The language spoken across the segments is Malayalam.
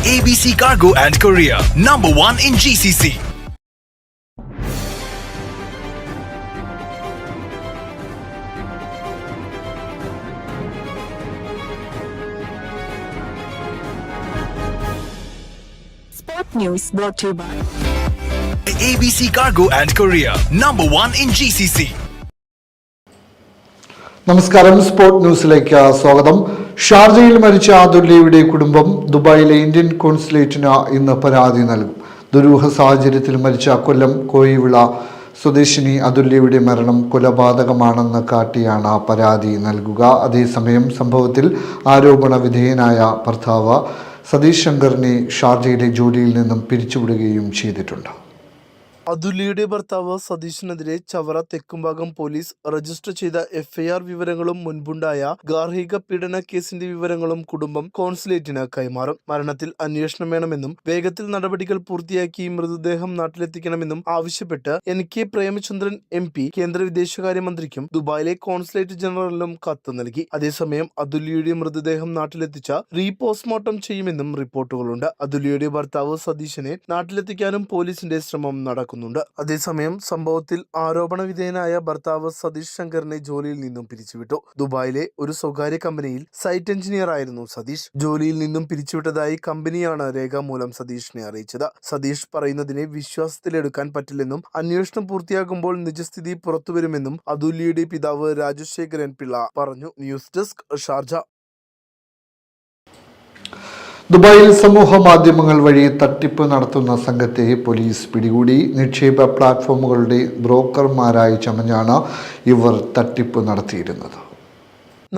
ABC Cargo and Courier, number one in GCC. Sport News brought to you by ABC Cargo and Courier, number one in GCC. നമസ്കാരം സ്പോർട് ന്യൂസിലേക്ക് സ്വാഗതം ഷാർജയിൽ മരിച്ച അതുല്യയുടെ കുടുംബം ദുബായിലെ ഇന്ത്യൻ കോൺസുലേറ്റിന് ഇന്ന് പരാതി നൽകും. ദുരൂഹ സാഹചര്യത്തിൽ മരിച്ച കൊല്ലം കോയിവിള സ്വദേശിനി അതുല്യയുടെ മരണം കൊലപാതകമാണെന്ന് കാട്ടിയാണ് പരാതി നൽകുക. അതേസമയം സംഭവത്തിൽ ആരോപണ വിധേയനായ ഭർത്താവ് സതീഷ് ശങ്കറിനെ ഷാർജയിലെ ജോലിയിൽ നിന്നും പിരിച്ചുവിടുകയും ചെയ്തിട്ടുണ്ട്. അതുല്യയുടെ ഭർത്താവ് സതീഷിനെതിരെ ചവറ തെക്കുംഭാഗം പോലീസ് രജിസ്റ്റർ ചെയ്ത എഫ്ഐആർ വിവരങ്ങളും മുൻപുണ്ടായ ഗാർഹിക പീഡന കേസിന്റെ വിവരങ്ങളും കുടുംബം കോൺസുലേറ്റിന് കൈമാറും. മരണത്തിൽ അന്വേഷണം വേണമെന്നും വേഗത്തിൽ നടപടികൾ പൂർത്തിയാക്കി മൃതദേഹം നാട്ടിലെത്തിക്കണമെന്നും ആവശ്യപ്പെട്ട് N K Premachandran M P കേന്ദ്ര വിദേശകാര്യമന്ത്രിക്കും ദുബായിലെ കോൺസുലേറ്റ് ജനറലിനും കത്ത് നൽകി. അതേസമയം അതുല്യയുടെ മൃതദേഹം നാട്ടിലെത്തിച്ച റീ പോസ്റ്റ്മോർട്ടം ചെയ്യുമെന്നും റിപ്പോർട്ടുകളുണ്ട്. അതുല്യയുടെ ഭർത്താവ് സതീശനെ നാട്ടിലെത്തിക്കാനും പോലീസിന്റെ ശ്രമം നടക്കുന്നുണ്ട് അതേസമയം സംഭവത്തിൽ ആരോപണ വിധേയനായ ഭർത്താവ് സതീഷ് ശങ്കറിനെ ജോലിയിൽ നിന്നും പിരിച്ചുവിട്ടു. ദുബായിലെ ഒരു സ്വകാര്യ കമ്പനിയിൽ സൈറ്റ് എഞ്ചിനീയർ ആയിരുന്നു സതീഷ്. ജോലിയിൽ നിന്നും പിരിച്ചുവിട്ടതായി കമ്പനിയാണ് രേഖാമൂലം സതീഷിനെ അറിയിച്ചത്. സതീഷ് പറയുന്നതിനെ വിശ്വാസത്തിലെടുക്കാൻ പറ്റില്ലെന്നും അന്വേഷണം പൂർത്തിയാകുമ്പോൾ നിജസ്ഥിതി പുറത്തുവരുമെന്നും അതുല്യയുടെ പിതാവ് രാജശേഖരൻ പിള്ള പറഞ്ഞു. News desk Sharjah. ദുബായിൽ സമൂഹ മാധ്യമങ്ങൾ വഴി തട്ടിപ്പ് നടത്തുന്ന സംഘത്തെ പോലീസ് പിടികൂടി. നിക്ഷേപ പ്ലാറ്റ്ഫോമുകളുടെ ബ്രോക്കർമാരായി ചമഞ്ഞാണ് ഇവർ തട്ടിപ്പ് നടത്തിയിരുന്നത്.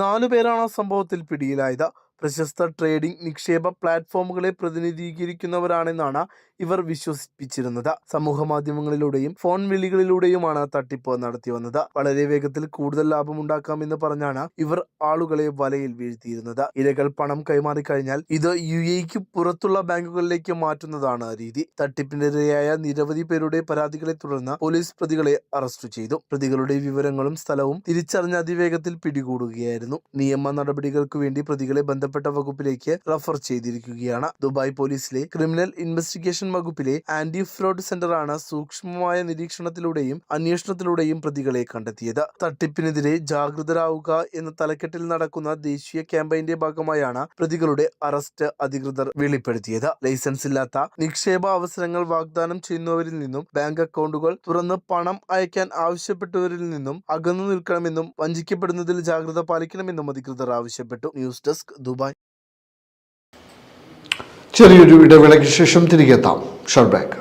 നാലു പേരാണ് സംഭവത്തിൽ പിടിയിലായത്. പ്രശസ്ത ട്രേഡിംഗ് നിക്ഷേപ പ്ലാറ്റ്ഫോമുകളെ പ്രതിനിധീകരിക്കുന്നവരാണെന്നാണ് ഇവർ വിശ്വസിപ്പിച്ചിരുന്നത്. സമൂഹ മാധ്യമങ്ങളിലൂടെയും ഫോൺ വിളികളിലൂടെയുമാണ് തട്ടിപ്പ് നടത്തി വന്നത്. വളരെ വേഗത്തിൽ കൂടുതൽ ലാഭമുണ്ടാക്കാമെന്ന് പറഞ്ഞാണ് ഇവർ ആളുകളെ വലയിൽ വീഴ്ത്തിയിരുന്നത്. ഇരകൾ പണം കൈമാറി കഴിഞ്ഞാൽ ഇത് യു എക്ക് പുറത്തുള്ള ബാങ്കുകളിലേക്ക് മാറ്റുന്നതാണ് രീതി. തട്ടിപ്പിന്റെ ഇരയായ നിരവധി പേരുടെ പരാതികളെ തുടർന്ന് പോലീസ് പ്രതികളെ അറസ്റ്റ് ചെയ്തു. പ്രതികളുടെ വിവരങ്ങളും സ്ഥലവും തിരിച്ചറിഞ്ഞ അതിവേഗത്തിൽ പിടികൂടുകയായിരുന്നു. നിയമ നടപടികൾക്ക് വേണ്ടി പ്രതികളെ ബന്ധപ്പെട്ട വകുപ്പിലേക്ക് റഫർ ചെയ്തിരിക്കുകയാണ്. ദുബായ് പോലീസിലെ ക്രിമിനൽ ഇൻവെസ്റ്റിഗേഷൻ വകുപ്പിലെ ആന്റി ഫ്രോഡ് സെന്ററാണ് സൂക്ഷ്മമായ നിരീക്ഷണത്തിലൂടെയും അന്വേഷണത്തിലൂടെയും പ്രതികളെ കണ്ടെത്തിയത്. തട്ടിപ്പിനെതിരെ ജാഗ്രതരാവുക എന്ന തലക്കെട്ടിൽ നടക്കുന്ന ദേശീയ ക്യാമ്പയിന്റെ ഭാഗമായാണ് പ്രതികളുടെ അറസ്റ്റ് അധികൃതർ വെളിപ്പെടുത്തിയത്. ലൈസൻസ് ഇല്ലാത്ത നിക്ഷേപ അവസരങ്ങൾ വാഗ്ദാനം ചെയ്യുന്നവരിൽ നിന്നും ബാങ്ക് അക്കൗണ്ടുകൾ തുറന്ന് പണം അയക്കാൻ ആവശ്യപ്പെട്ടവരിൽ നിന്നും അകന്നു നിൽക്കണമെന്നും വഞ്ചിക്കപ്പെടുന്നതിൽ ജാഗ്രത പാലിക്കണമെന്നും അധികൃതർ ആവശ്യപ്പെട്ടു. News desk Dubai. ചെറിയൊരു ഇടവേളയ്ക്ക് ശേഷം തിരികെ എത്താം short break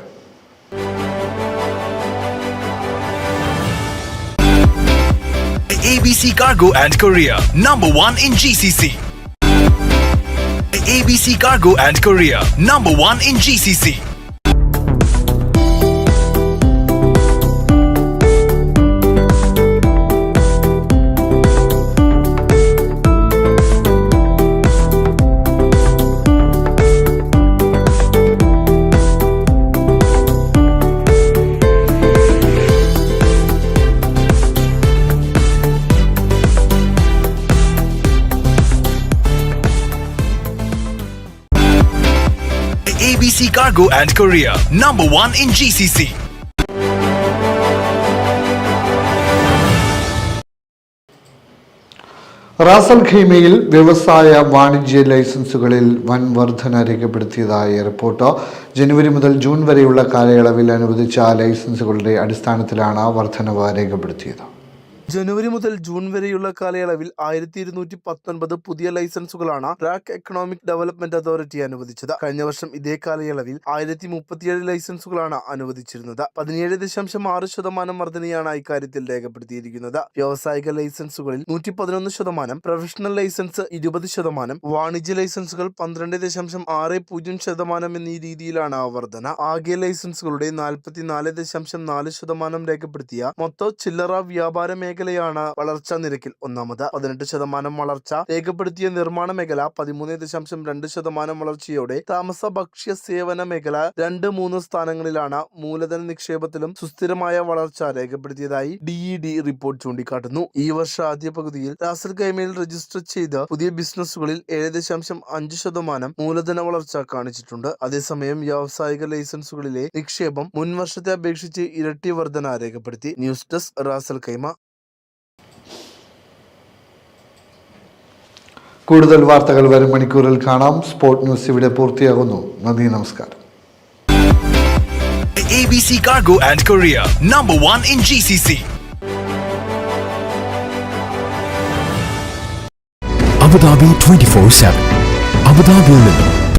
ABC Cargo and Courier, number one in GCC. ABC Cargo and Courier, number one in GCC. ABC Cargo and Korea, number one in GCC. Ras al ഖീമയിൽ വ്യവസായ വാണിജ്യ ലൈസൻസുകളിൽ വൻ വർധന രേഖപ്പെടുത്തിയതായി റിപ്പോർട്ട്. ജനുവരി മുതൽ ജൂൺ വരെയുള്ള കാലയളവിൽ അനുവദിച്ച ലൈസൻസുകളുടെ അടിസ്ഥാനത്തിലാണ് വർധനവ് രേഖപ്പെടുത്തിയത്. ജനുവരി മുതൽ ജൂൺ വരെയുള്ള കാലയളവിൽ ആയിരത്തി ഇരുന്നൂറ്റി പത്തൊൻപത് പുതിയ ലൈസൻസുകളാണ് ട്രാക്ക് എക്കണോമിക് ഡെവലപ്മെന്റ് അതോറിറ്റി അനുവദിച്ചത്. കഴിഞ്ഞ വർഷം ഇതേ കാലയളവിൽ ആയിരത്തി മുപ്പത്തിയേഴ് ലൈസൻസുകളാണ് അനുവദിച്ചിരുന്നത്. പതിനേഴ് ദശാംശം ആറ് ശതമാനം വർധനയാണ് ഇക്കാര്യത്തിൽ രേഖപ്പെടുത്തിയിരിക്കുന്നത്. വ്യാവസായിക ലൈസൻസുകളിൽ നൂറ്റി പതിനൊന്ന് ശതമാനം പ്രൊഫഷണൽ ലൈസൻസ് ഇരുപത് ശതമാനം വാണിജ്യ ലൈസൻസുകൾ പന്ത്രണ്ട് ദശാംശം ആറ് പൂജ്യം ശതമാനം എന്നീ രീതിയിലാണ് വർധന ആകെ ലൈസൻസുകളുടെ നാൽപ്പത്തിനാല് ദശാംശം നാല് ശതമാനം രേഖപ്പെടുത്തിയ മൊത്തം ചില്ലറ വ്യാപാര മേഖല മേഖലയാണ് വളർച്ചാ നിരക്കിൽ ഒന്നാമത്. പതിനെട്ട് ശതമാനം വളർച്ച രേഖപ്പെടുത്തിയ നിർമ്മാണ മേഖല പതിമൂന്ന് ദശാംശം രണ്ട് ശതമാനം വളർച്ചയോടെ താമസ ഭക്ഷ്യ സേവന മേഖല രണ്ട് മൂന്ന് സ്ഥാനങ്ങളിലാണ് മൂലധന നിക്ഷേപത്തിലും സുസ്ഥിരമായ വളർച്ച രേഖപ്പെടുത്തിയതായി ഡിഇഡി റിപ്പോർട്ട് ചൂണ്ടിക്കാട്ടുന്നു. ഈ വർഷ ആദ്യ പകുതിയിൽ റാസൽ കൈമയിൽ രജിസ്റ്റർ ചെയ്ത പുതിയ ബിസിനസ്സുകളിൽ ഏഴ് ദശാംശം അഞ്ച് ശതമാനം മൂലധന വളർച്ച കാണിച്ചിട്ടുണ്ട്. അതേസമയം വ്യാവസായിക ലൈസൻസുകളിലെ നിക്ഷേപം മുൻവർഷത്തെ അപേക്ഷിച്ച് ഇരട്ടി വർധന രേഖപ്പെടുത്തി. News desk Ras al Khaimah. കൂടുതൽ വാർത്തകൾ വരും മണിക്കൂറിൽ കാണാം സ്പോർട് ന്യൂസ് ഇവിടെ പൂർത്തിയാകുന്നു നന്ദി നമസ്കാരം ABC Cargo and Korea, number one in GCC. Abu Dhabi 24 7. Abu Dhabiയിൽ നിന്നും